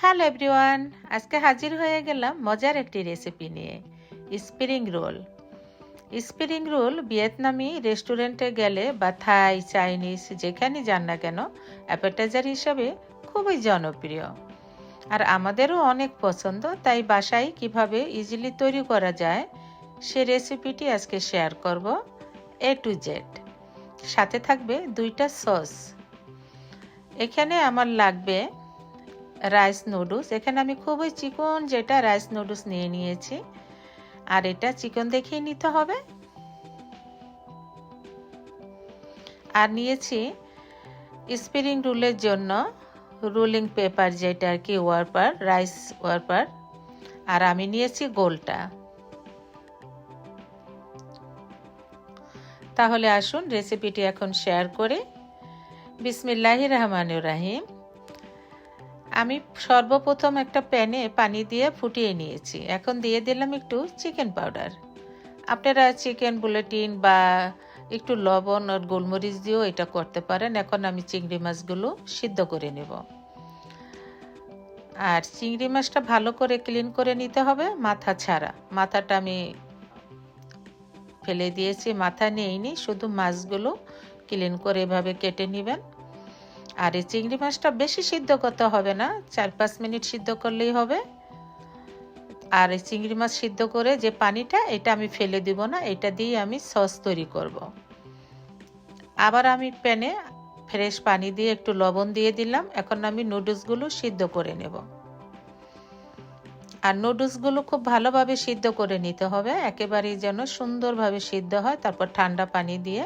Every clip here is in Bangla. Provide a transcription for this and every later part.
হ্যালো এভরিওয়ান আজকে হাজির হয়ে গেলাম মজার একটি রেসিপি নিয়ে। স্প্রিং রোল স্প্রিং রোল ভিয়েতনামি রেস্টুরেন্টে গেলে বা থাই, চাইনিজ যেখানে যান না কেন, অ্যাপেটাইজার হিসাবে খুবই জনপ্রিয়। আর আমাদেরও অনেক পছন্দ, তাই বাসায় কীভাবে ইজিলি তৈরি করা যায়, সে রেসিপিটি আজকে শেয়ার করব এ টু জেড সাথে থাকবে দুইটা সস এখানে আমার লাগবে রাইস নুডলস। এখানে আমি খুবই চিকন যেটা রাইস নুডলস নিয়ে নিয়েছি। আর এটা চিকন দেখেই নিতে হবে। আর নিয়েছি স্প্রিং রুলের জন্য রুলিং পেপার যেটা আর কি ওয়ারপার, রাইস ওয়ারপার। আর আমি নিয়েছি গোলটা। তাহলে আসুন রেসিপিটি এখন শেয়ার করে। বিসমিল্লাহ রহমান রাহিম। আমি সর্বপ্রথম একটা প্যানে পানি দিয়ে ফুটিয়ে নিয়েছি। এখন দিয়ে দিলাম একটু চিকেন পাউডার। আপনারা চিকেন বুলেটিন বা একটু লবণ আর গোলমরিচ দিয়েও এটা করতে পারেন। এখন আমি চিংড়ি মাছগুলো সিদ্ধ করে নেব। আর চিংড়ি মাছটা ভালো করে ক্লিন করে নিতে হবে মাথা ছাড়া। মাথাটা আমি ফেলে দিয়েছি, মাথা নেইনি, শুধু মাছগুলো ক্লিন করে এভাবে কেটে নেবেন। আর এই চিংড়ি মাছটা বেশি সিদ্ধ করতে হবে না, চার পাঁচ মিনিট সিদ্ধ করলেই হবে। আর এই চিংড়ি মাছ সিদ্ধ করে যে পানিটা, এটা আমি ফেলে দিব না, এটা দিয়ে আমি সস তৈরি করব। আবার আমি প্যানে ফ্রেশ পানি দিয়ে একটু লবণ দিয়ে দিলাম, এখন আমি নুডলসগুলো সিদ্ধ করে নেব। আর নুডলসগুলো খুব ভালোভাবে সিদ্ধ করে নিতে হবে, একেবারেই যেন সুন্দরভাবে সিদ্ধ হয়, তারপর ঠান্ডা পানি দিয়ে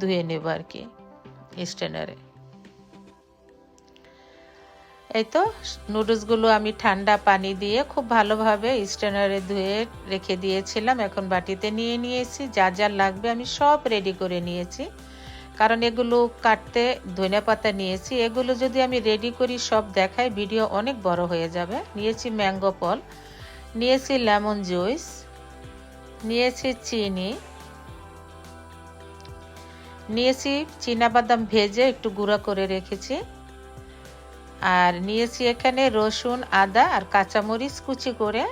ধুয়ে নেব আর কি স্টেনারে এই তো নুডলসগুলো আমি ঠান্ডা পানি দিয়ে খুব ভালোভাবে স্টেনারে ধুয়ে রেখে দিয়েছিলাম। এখন বাটিতে নিয়ে নিয়েছি। যা যা লাগবে আমি সব রেডি করে নিয়েছি। কারণ এগুলো কাটতে ধনে পাতা নিয়েছি। এগুলো যদি আমি রেডি করি, সব দেখাই ভিডিও অনেক বড় হয়ে যাবে। নিয়েছি ম্যাঙ্গো ফল নিয়েছি লেমন জুইস নিয়েছি চিনি, নিয়েছি বাদাম ভেজে একটু গুঁড়া করে রেখেছি। নিয়েছি এখানে রসুন, আদা আর কাঁচামরিচ কুচি করে।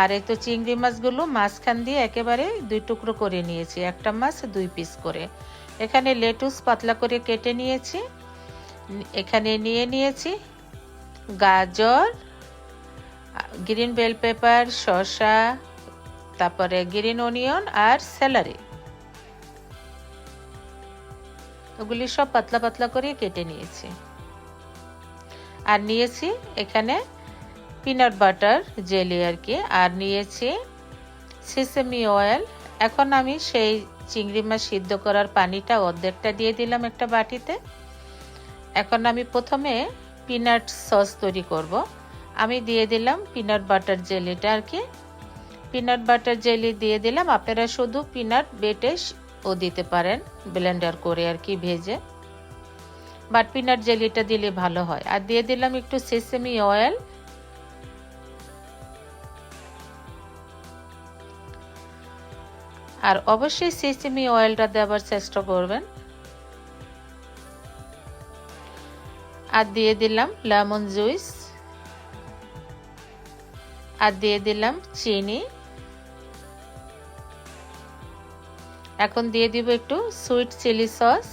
আর এই তো চিংড়ি মাছগুলো মাঝখান দিয়ে একেবারে দুই টুকরো করে নিয়েছি, একটা মাছ দুই পিস করে। এখানে লেটুস পাতলা করে কেটে নিয়েছি। এখানে নিয়ে নিয়েছি গাজর, গ্রিন বেল পেপার, শসা, তারপরে গ্রিন অনিয়ন আর স্যালারি। ওগুলি সব পাতলা পাতলা করে কেটে নিয়েছি। আর নিয়েছি এখানে পিনাট বাটার জেলি আর কি। আর নিয়েছি সিসেমি অয়েল এখন আমি সেই চিংড়ি মাছ সিদ্ধ করার পানিটা অর্ধেকটা দিয়ে দিলাম একটা বাটিতে। এখন আমি প্রথমে পিনাট সস তৈরি করব। আমি দিয়ে দিলাম পিনাট বাটার জেলিটা আর কি। পিনাট বাটার জেলি দিয়ে দিলাম। আপনারা শুধু পিনাট বেটে ও দিতে পারেন ব্লেন্ডার করে আর কি ভেজে। বাট পিনাট জেলিটা দিলে ভালো হয়। আর দিয়ে দিলাম একটু সেসেমি অয়েল। আর অবশ্যই সেসেমি অয়েলটা দেওয়ার চেষ্টা করবেন। আর দিয়ে দিলাম লেমন জুইস। আর দিয়ে দিলাম চিনি। এখন দিয়ে দিব একটু সুইট চিলি সস।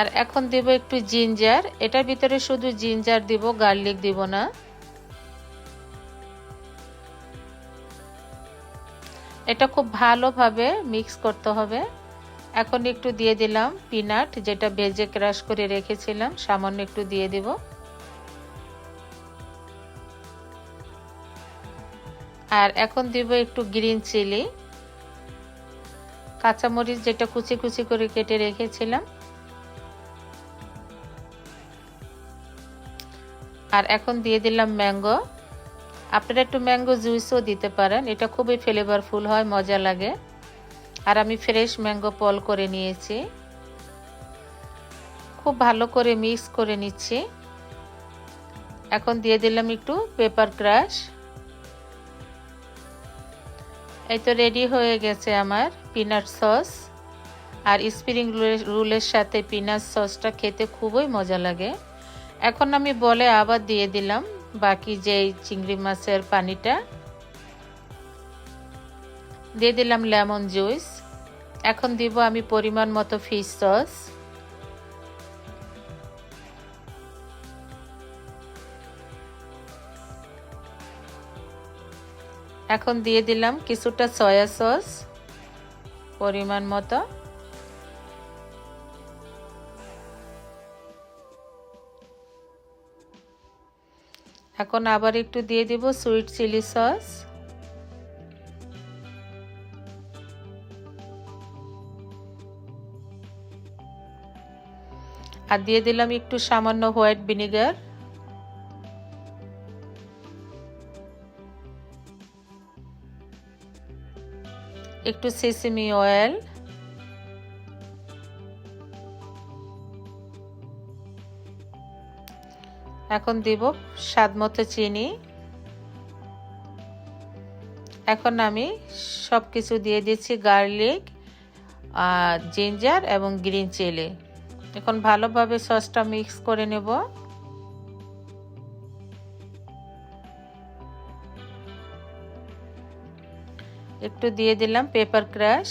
আর এখন দেব একটু জিঞ্জার। এটার ভিতরে শুধু জিঞ্জার দিব, গার্লিক দিব না। এটা খুব ভালোভাবে মিক্স করতে হবে। এখন একটু দিয়ে দিলাম পিনাট, যেটা ভেজে ক্রাশ করে রেখেছিলাম, সামান্য একটু দিয়ে দিব। আর এখন দিব একটু গ্রিন চিলি। কাঁচামরিচ যেটা কুচি কুচি করে কেটে রেখেছিলাম। আর এখন দিয়ে দিলাম ম্যাঙ্গো। আপনারা একটু ম্যাঙ্গো জুসও দিতে পারেন, এটা খুবই ফ্লেভারফুল হয়, মজা লাগে। আর আমি ফ্রেশ ম্যাঙ্গো পল করে নিয়েছি। খুব ভালো করে মিক্স করে নিচ্ছি। এখন দিয়ে দিলাম একটু পেপার ক্রাশ এই তো রেডি হয়ে গেছে আমার পিনাট সস আর স্প্রিং রোলের সাথে পিনাট সসটা খেতে খুবই মজা লাগে। এখন আমি বলে আবার দিয়ে দিলাম বাকি যেই চিংড়ি মাছের পানিটা। দিয়ে দিলাম লেমন জুস। এখন দিব আমি পরিমাণ মতো ফিশ সস এখন দিয়ে দিলাম কিছুটা সয়া সস পরিমাণ মতো। এখন আবার একটু দিয়ে দিব সুইট চিলি সস আর দিয়ে দিলাম একটু সামান্য হোয়াইট ভিনিগার একটু সেসিমি অয়েল এখন দিব স্বাদ মতো চিনি। এখন আমি সব কিছু দিয়ে দিচ্ছি গার্লিক জিঞ্জার এবং গ্রিন চিলি। এখন ভালোভাবে সসটা মিক্স করে নেব। একটু দিয়ে দিলাম পেপার ক্রাশ।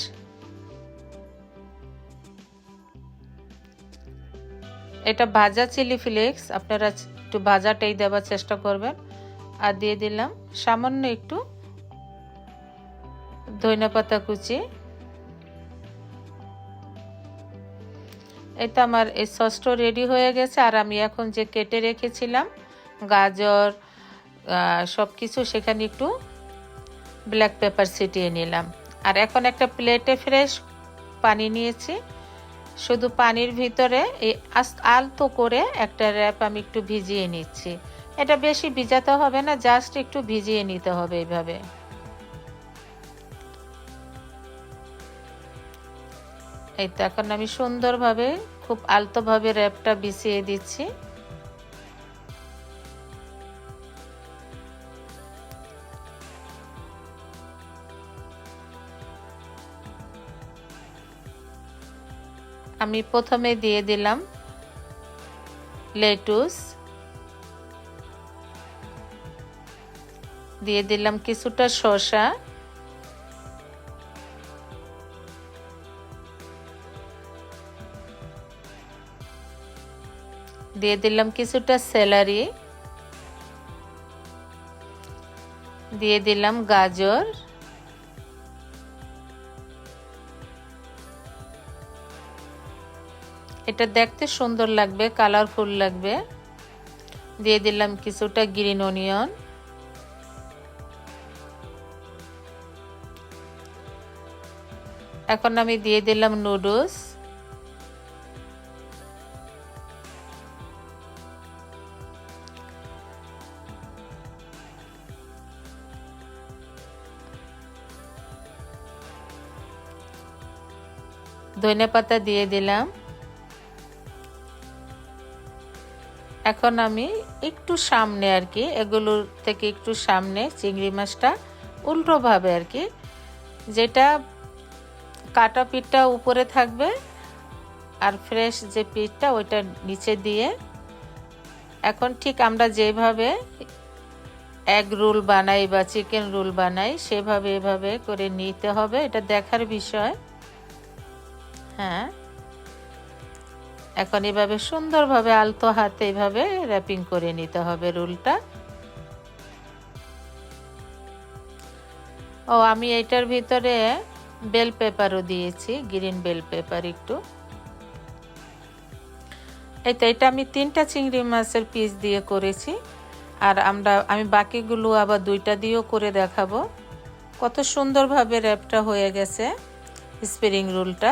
এটা ভাজা চিলি ফ্লেক্স, আপনারা একটু ভাজাটাই দেওয়ার চেষ্টা করবেন। আর দিয়ে দিলাম সামান্য একটু ধনিয়া পাতা কুচি। তো আমার এই সসটা রেডি হয়ে গেছে। আর আমি এখন যে কেটে রেখেছিলাম, গাজর সব কিছু সেখানে একটু ব্ল্যাক পেপার ছিটিয়ে নিলাম। আর এখন একটা প্লেটে ফ্রেশ পানি নিয়েছি। শুধু পানির ভিতরে এই আলতো করে একটা র্যাপ আমি একটু ভিজিয়ে নিচ্ছি। এটা বেশি ভিজাতে হবে না জাস্ট একটু ভিজিয়ে নিতে হবে এইভাবে এই তো এখন আমি সুন্দরভাবে, খুব আলতোভাবে র্যাপটা বিছিয়ে দিচ্ছি। আমি প্রথমে দিয়ে দিলাম লেটুস। দিয়ে দিলাম কিছুটা শসা। দিয়ে দিলাম কিছুটা স্যালারি দিয়ে দিলাম গাজর। এটা দেখতে সুন্দর লাগবে কালারফুল লাগবে। দিয়ে দিলাম কিছুটা গ্রিন অনিয়ন এখন আমি দিয়ে দিলাম নুডলস ধনে পাতা দিয়ে দিলাম। এখন আমি একটু সামনে আর কি এগুলোর থেকে একটু সামনে চিংড়ি মাছটা উল্টোভাবে আর কি, যেটা কাটা পিঠটা উপরে থাকবে আর ফ্রেশ যে পিঠটা ওইটা নিচে দিয়ে। এখন ঠিক আমরা যেভাবে এগ রোল বানাই বা চিকেন রোল বানাই, সেভাবে এভাবে করে নিতে হবে, এটা দেখার বিষয়। হ্যাঁ। এখন এভাবে সুন্দরভাবে আলতো হাতে এভাবে র্যাপিং করে নিতে হবে রুলটা। ও, আমি এটার ভিতরে বেল পেপারও দিয়েছি গ্রিন বেল পেপার একটু। এই এটা আমি তিনটা চিংড়ি মাছের পিস দিয়ে করেছি। আর আমরা, আমি বাকিগুলো আবার দুইটা দিয়েও করে দেখাবো। কত সুন্দরভাবে র্যাপটা হয়ে গেছে স্প্রিং রোলটা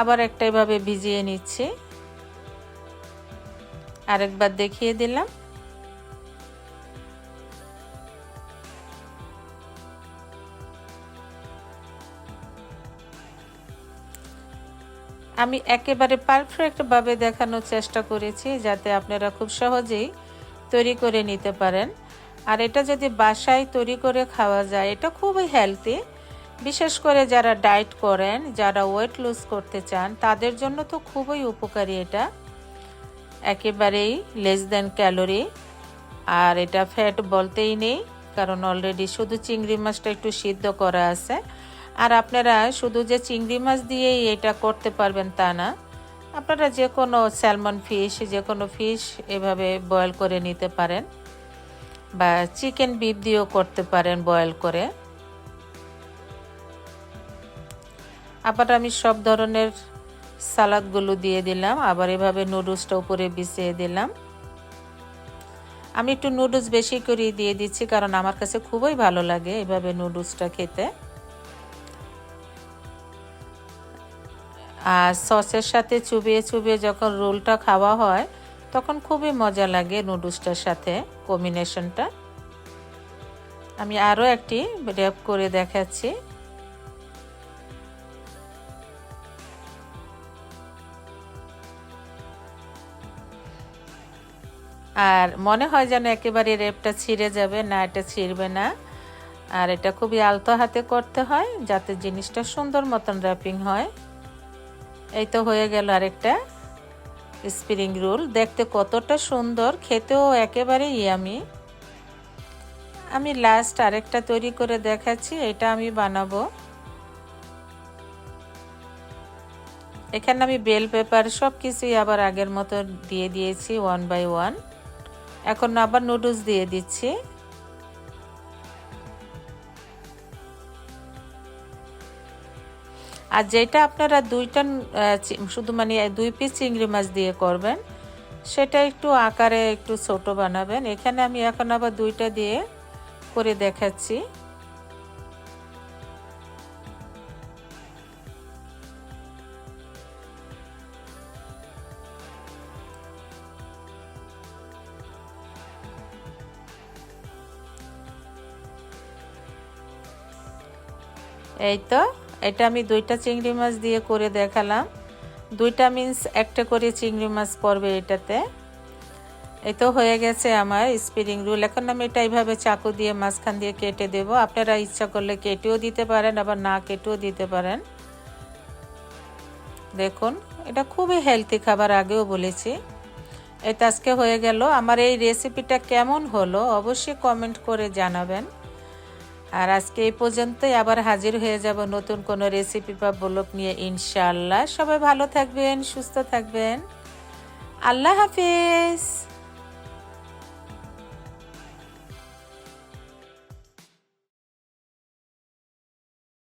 আবার একটা এভাবে ভিজিয়ে নিচ্ছি। আরেকবার দেখিয়ে দিলাম। আমি একেবারে পারফেক্টভাবে দেখানোর চেষ্টা করেছি যাতে আপনারা খুব সহজেই তৈরি করে নিতে পারেন। আর এটা যদি বাসায় তৈরি করে খাওয়া যায়, এটা খুবই হেলদি বিশেষ করে যারা ডায়েট করেন, যারা ওয়েট লুজ করতে চান, তাদের জন্য তো খুবই উপকারী এটা। একেবারেই লেস দেন ক্যালোরি আর এটা ফ্যাট বলতেই নেই, কারণ অলরেডি শুধু চিংড়ি মাছটা একটু সিদ্ধ করা আছে। আর আপনারা শুধু যে চিংড়ি মাছ দিয়েই এটা করতে পারবেন তা না, আপনারা যে কোনো স্যালমন ফিশ যে কোনো ফিশ এভাবে বয়েল করে নিতে পারেন। বা চিকেন বিফ দিয়েও করতে পারেন বয়েল করে। আবার আমি সব ধরনের সালাদগুলো দিয়ে দিলাম। আবার এভাবে নুডলসটা উপরে বিছিয়ে দিলাম। আমি একটু নুডলস বেশি করে দিয়ে দিচ্ছি, কারণ আমার কাছে খুবই ভালো লাগে এভাবে নুডলসটা খেতে। আর সসের সাথে চুবিয়ে চুবিয়ে যখন রোলটা খাওয়া হয়, তখন খুবই মজা লাগে নুডলসটার সাথে কম্বিনেশনটা আমি আরও একটি র্যাপ করে দেখাচ্ছি। আর মনে হয় যেন একেবারে রেপটা ছিঁড়ে যাবে, না, এটা ছিঁড়বে না। আর এটা খুবই আলতো হাতে করতে হয়, যাতে জিনিসটা সুন্দর মতন র্যাপিং হয়। এই তো হয়ে গেল আরেকটা স্প্রিং রোল। দেখতে কতটা সুন্দর, খেতেও একেবারে ইয়ামি আমি লাস্ট আরেকটা তৈরি করে দেখাচ্ছি, এটা আমি বানাবো। এখানে আমি বেল পেপার সব কিছুই আবার আগের মতো দিয়ে দিয়েছি ওয়ান বাই ওয়ান এখন আবার নুডলস দিয়ে দিচ্ছি। আর যেটা আপনারা দুইটা শুধু মানে দুই পিস চিংড়ি মাছ দিয়ে করবেন, সেটা একটু আকারে একটু ছোট বানাবেন। এখানে আমি এখন আবার দুইটা দিয়ে করে দেখাচ্ছি। এই তো, এটা আমি দুইটা চিংড়ি মাছ দিয়ে করে দেখালাম। দুইটা মিন্স একটা করে চিংড়ি মাছ পড়বে এটাতে। এই তো হয়ে গেছে আমার স্প্রিং রুল এখন আমি এটা এইভাবে চাকু দিয়ে মাঝখান দিয়ে কেটে দেব। আপনারা ইচ্ছা করলে কেটেও দিতে পারেন, আবার না কেটেও দিতে পারেন। দেখুন, এটা খুবই হেলদি খাবার, আগেও বলেছি। এটা আজকে হয়ে গেল। আমার এই রেসিপিটা কেমন হলো অবশ্যই কমেন্ট করে জানাবেন। আর আজকে এই পর্যন্তই আবার হাজির হয়ে যাব নতুন কোনো রেসিপি বা ব্লগ নিয়ে ইনশাআল্লাহ। সবাই ভালো থাকবেন, সুস্থ থাকবেন। আল্লাহ হাফিজ।